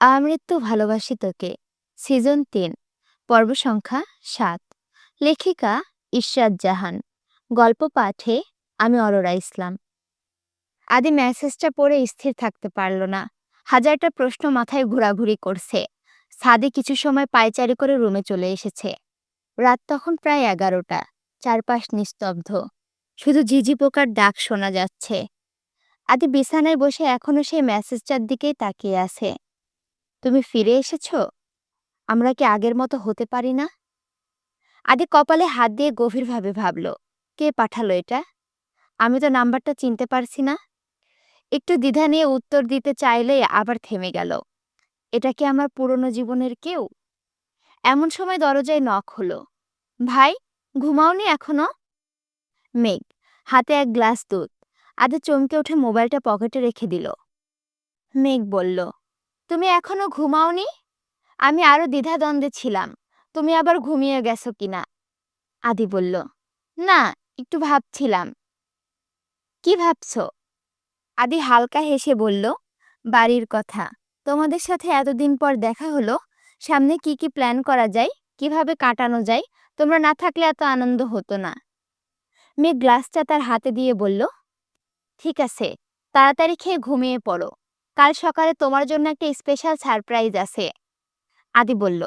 আমৃত্যু ভালোবাসি তোকে, সিজন তিন, পর্ব সংখ্যা সাত। লেখিকা ইশরাত জাহান। গল্প পাঠে আমি অরোরা ইসলাম। আদি মেসেজটা পড়ে স্থির থাকতে পারল না। হাজারটা প্রশ্ন মাথায় ঘোরাঘুরি করছে। সাদি কিছু সময় পায়চারি করে রুমে চলে এসেছে। রাত তখন প্রায় এগারোটা, চারপাশ নিস্তব্ধ। শুধু ঝিঝি পোকার ডাক শোনা যাচ্ছে। আদি বিছানায় বসে এখনও সেই মেসেজটার দিকেই তাকিয়ে আছে। তুমি ফিরে এসেছ? আমরা কি আগের মতো হতে পারি না? আদি কপালে হাত দিয়ে গভীরভাবে ভাবল, কে পাঠালো এটা? আমি তো নাম্বারটা চিনতে পারছি না। একটু দ্বিধা নিয়ে উত্তর দিতে চাইলে আবার থেমে গেল, এটা কি আমার পুরনো জীবনের কেউ? এমন সময় দরজায় নখ হলো, ভাই, ঘুমাওনি এখনও? মেঘ, হাতে এক গ্লাস দুধ, আদে চমকে উঠে মোবাইলটা পকেটে রেখে দিল। মেঘ বলল তুমি এখনও ঘুমাওনি? আমি আরও দ্বিধাদ্বন্দ্বে ছিলাম। তুমি আবার ঘুমিয়ে গেছো কিনা? আদি বলল, না, একটু ভাবছিলাম। কি ভাবছ? আদি হালকা হেসে বলল, বাড়ির কথা। তোমাদের সাথে এতদিন পর দেখা হলো। সামনে কি কি প্ল্যান করা যায়? কীভাবে কাটানো যায়? তোমরা না থাকলে এত আনন্দ হতো না। মেয়ে গ্লাসটা তার হাতে দিয়ে বলল, ঠিক আছে, তাড়াতাড়ি খেয়ে ঘুমিয়ে পড়ো। কাল সকালে তোমার জন্য একটা স্পেশাল সারপ্রাইজ আছে। আদি বলল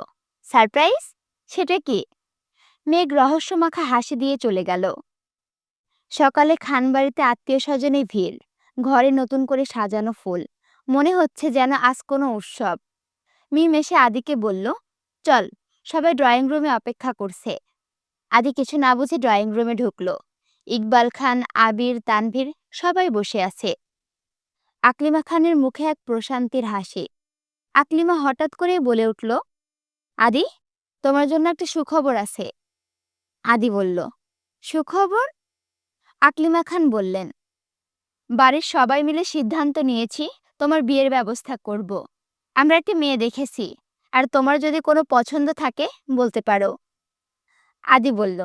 সারপ্রাইজ সেটা কি? মেঘ রহস্যমাখা হাসি দিয়ে চলে গেল। সকালে খানবাড়িতে আত্মীয় স্বজনে ভিড়, ঘরে নতুন করে সাজানো ফুল, মনে হচ্ছে যেন আজ কোনো উৎসব। মিম এসে আদিকে বলল, চল, সবাই ড্রয়িং রুমে অপেক্ষা করছে। আদি কিছু না বুঝে ড্রয়িং রুমে ঢুকলো। ইকবাল খান, আবির, তানভীর সবাই বসে আছে। আকলিমা খানের মুখে এক প্রশান্তির হাসি। আকলিমা হঠাৎ করে বলে উঠল, আদি, তোমার জন্য একটা সুখবর আছে। আদি বলল, সুখবর? আকলিমা খান বললেন, বাড়ির সবাই মিলে সিদ্ধান্ত নিয়েছি, তোমার বিয়ের ব্যবস্থা করব। আমরা একটি মেয়ে দেখেছি, আর তোমার যদি কোনো পছন্দ থাকে, বলতে পারো। আদি বলল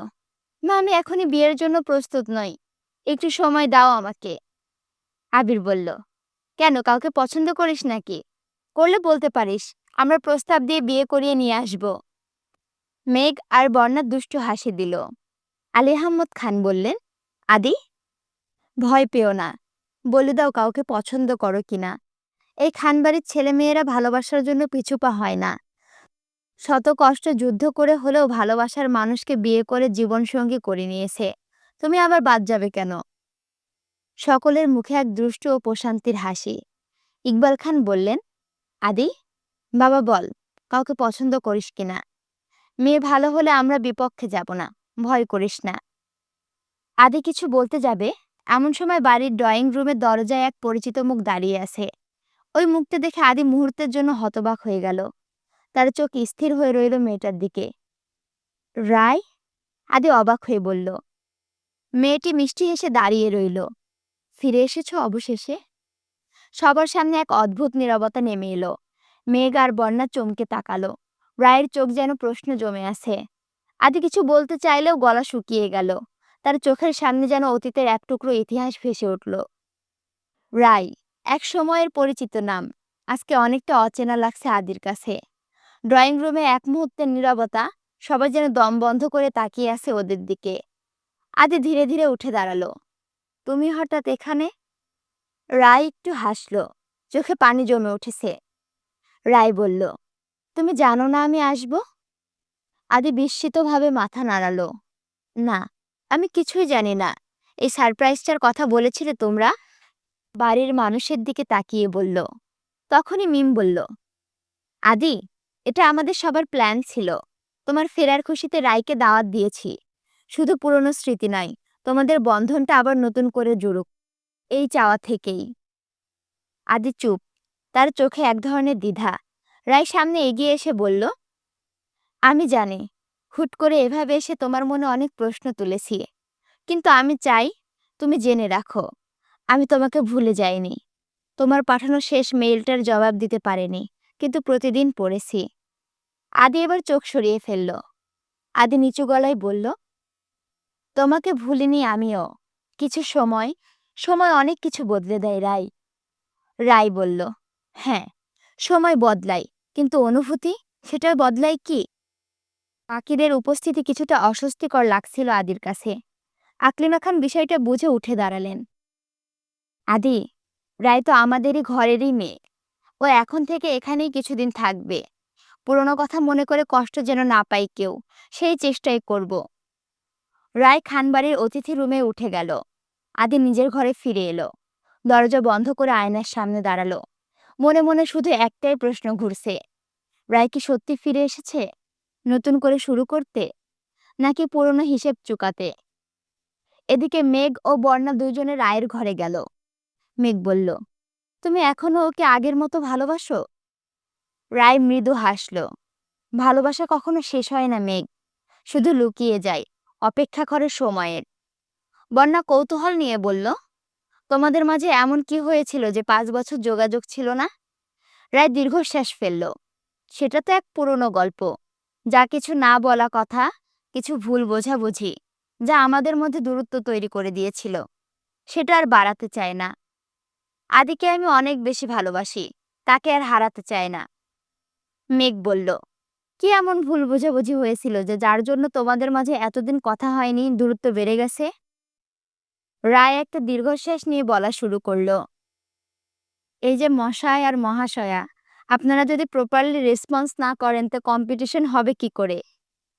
মা আমি এখনই বিয়ের জন্য প্রস্তুত নই। একটু সময় দাও আমাকে। আবির বলল কেন? কাউকে পছন্দ করিস নাকি? করলে বলতে পারিস, আমরা প্রস্তাব দিয়ে বিয়ে করিয়ে নিয়ে আসব। মেঘ আর বর্ণা দুষ্টু হাসি দিল। আলী আহমদ খান বললেন, আদি? ভয় পেও না, বলে দাও কাউকে পছন্দ করো কিনা এই খানবাড়ির ছেলেমেয়েরা ভালোবাসার জন্য পিছুপা হয় না। শত কষ্ট যুদ্ধ করে হলেও ভালোবাসার মানুষকে বিয়ে করে জীবনসঙ্গী করে নিয়েছে। তুমি আবার বাদ যাবে কেন? সকলের মুখে এক দুষ্ট ও প্রশান্তির হাসি। ইকবাল খান বললেন, আদি, বাবা বল, কাউকে পছন্দ করিস কিনা মেয়ে ভালো হলে আমরা বিপক্ষে যাব না, ভয় করিস না। আদি কিছু বলতে যাবে? এমন সময় বাড়ির ড্রয়িং রুমের দরজায় এক পরিচিত মুখ দাঁড়িয়ে আছে। ওই মুখটা দেখে আদি মুহূর্তের জন্য হতবাক হয়ে গেল। তার চোখ স্থির হয়ে রইল মেয়েটার দিকে। রায়? আদি অবাক হয়ে বলল, মেয়েটি মিষ্টি হেসে দাঁড়িয়ে রইল। ফিরে এসেছ অবশেষে? সবার সামনে এক অদ্ভুত নীরবতা নেমে এলো। মেঘ আর বন্যা চমকে তাকালো। রায়ের চোখ যেন প্রশ্ন জমে আছে। আদি কিছু বলতে চাইলেও গলা শুকিয়ে গেল। তার চোখের সামনে যেন অতীতের এক টুকরো ইতিহাস ভেসে উঠল। রায়, এক সময়ের পরিচিত নাম। আজকে অনেকটা অচেনা লাগছে আদির কাছে। ড্রয়িং রুমে এক মুহূর্তের নীরবতা সবাই যেন দম বন্ধ করে তাকিয়ে আছে ওদের দিকে। আদি ধীরে ধীরে উঠে দাঁড়াল। তুমি হঠাৎ এখানে? রায় একটু হাসল, চোখে পানি জমে উঠেছে। রায় বলল, তুমি জানো না আমি আসব? আদি বিস্মিতভাবে মাথা নাড়ালো, না, আমি কিছুই জানি না। এই সারপ্রাইজটার কথা বলেছিলে তোমরা? বাড়ির মানুষের দিকে তাকিয়ে বলল, তখনই মিম বলল, আদি, এটা আমাদের সবার প্ল্যান ছিল। তোমার ফেরার খুশিতে রায়কে দাওয়াত দিয়েছি। শুধু পুরনো স্মৃতি নয় তোমাদের বন্ধনটা আবার নতুন করে জুড়ুক। এই চাওয়া থেকেই। আদি চুপ। তার চোখে এক ধরনের দ্বিধা। রায় সামনে এগিয়ে এসে বলল, আমি জানি, হুট করে এভাবে এসে তোমার মনে অনেক প্রশ্ন তুলেছি। কিন্তু আমি চাই তুমি জেনে রাখো, আমি তোমাকে ভুলে যাইনি। তোমার পাঠানো শেষ মেইলটার জবাব দিতে পারেনি, কিন্তু প্রতিদিন পড়েছি। আদি এবার চোখ সরিয়ে ফেলল। আদি নিচু গলায় বলল তোমাকে ভুলিনি আমিও। কিছু সময় সময় অনেক কিছু বদলে দেয় রাই। রাই বলল হ্যাঁ সময় বদলায় কিন্তু অনুভূতি সেটা বদলায় কি? পাখিদের উপস্থিতি কিছুটা অস্বস্তিকর লাগছিল আদির কাছে। আকলিমা খান বিষয়টা বুঝে উঠে দাঁড়ালেন। আদি রায় তো আমাদেরই ঘরেরই মেয়ে। ও এখন থেকে এখানেই কিছুদিন থাকবে। পুরনো কথা মনে করে কষ্ট যেন না পাই কেউ, সেই চেষ্টাই করব। রায় খানবাড়ির অতিথি রুমে উঠে গেল। আদি নিজের ঘরে ফিরে এলো। দরজা বন্ধ করে আয়নার সামনে দাঁড়াল। মনে মনে শুধু একটাই প্রশ্ন ঘুরছে। রায় কি সত্যি ফিরে এসেছে? নতুন করে শুরু করতে? নাকি পুরনো হিসেব চুকাতে? এদিকে মেঘ ও বর্ণা দুজনে রায়ের ঘরে গেল। মেঘ বলল, তুমি এখনও ওকে আগের মতো ভালোবাসো? রায় মৃদু হাসল, ভালোবাসা কখনো শেষ হয় না মেঘ, শুধু লুকিয়ে যায়। অপেক্ষা করে সময়ের। বন্যা কৌতূহল নিয়ে বলল, তোমাদের মাঝে এমন কি হয়েছিল যে পাঁচ বছর যোগাযোগ ছিল না? রায় দীর্ঘশ্বাস ফেলল। সেটা তো এক পুরনো গল্প। যা কিছু না বলা কথা, কিছু ভুল বোঝাবুঝি, যা আমাদের মধ্যে দূরত্ব তৈরি করে দিয়েছিল, সেটা আর বাড়াতে চায় না। আদিকে আমি অনেক বেশি ভালোবাসি, তাকে আর হারাতে চায় না। মেঘ বলল কি এমন ভুল বোঝাবুঝি হয়েছিল যে যার জন্য তোমাদের মাঝে এতদিন কথা হয়নি, দূরত্ব বেড়ে গেছে? রায় একটা দীর্ঘশ্বাস নিয়ে বলা শুরু করল। এই যে মশাই আর মহাশয়া, আপনারা যদি প্রপারলি রেসপন্স না করেন, তো কম্পিটিশন হবে কি করে?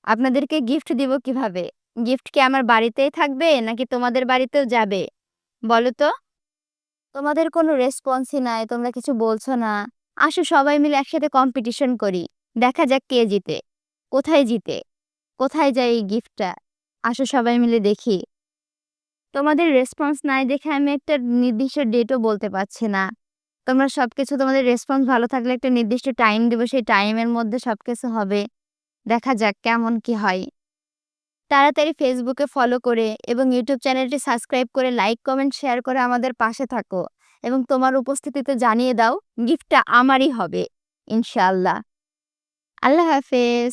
আপনাদেরকে গিফট দিব কীভাবে? গিফট কি আমার বাড়িতেই থাকবে, নাকি তোমাদের বাড়িতেও যাবে? বলো তো। তোমাদের কোনো রেসপন্সই নাই, তোমরা কিছু বলছো না। আসো সবাই মিলে একসাথে কম্পিটিশন করি। দেখা যাক কে জিতে। কোথায় জিতে? কোথায় যায় এই গিফটটা আসো সবাই মিলে দেখি। তোমাদের রেসপন্স নাই দেখে আমি একটা নির্দিষ্ট ডেটও বলতে পারছি না। তোমরা সবকিছু, তোমাদের রেসপন্স ভালো থাকলে একটা নির্দিষ্ট টাইম দেবো, সেই টাইমের মধ্যে সব কিছু হবে। দেখা যাক কেমন কি হয়। তাড়াতাড়ি ফেসবুকে ফলো করে এবং ইউটিউব চ্যানেলটি সাবস্ক্রাইব করে লাইক কমেন্ট শেয়ার করে আমাদের পাশে থাকো। এবং তোমার উপস্থিতিতে জানিয়ে দাও গিফটটা আমারই হবে, ইনশাআল্লাহ। আল্লাহ হাফেজ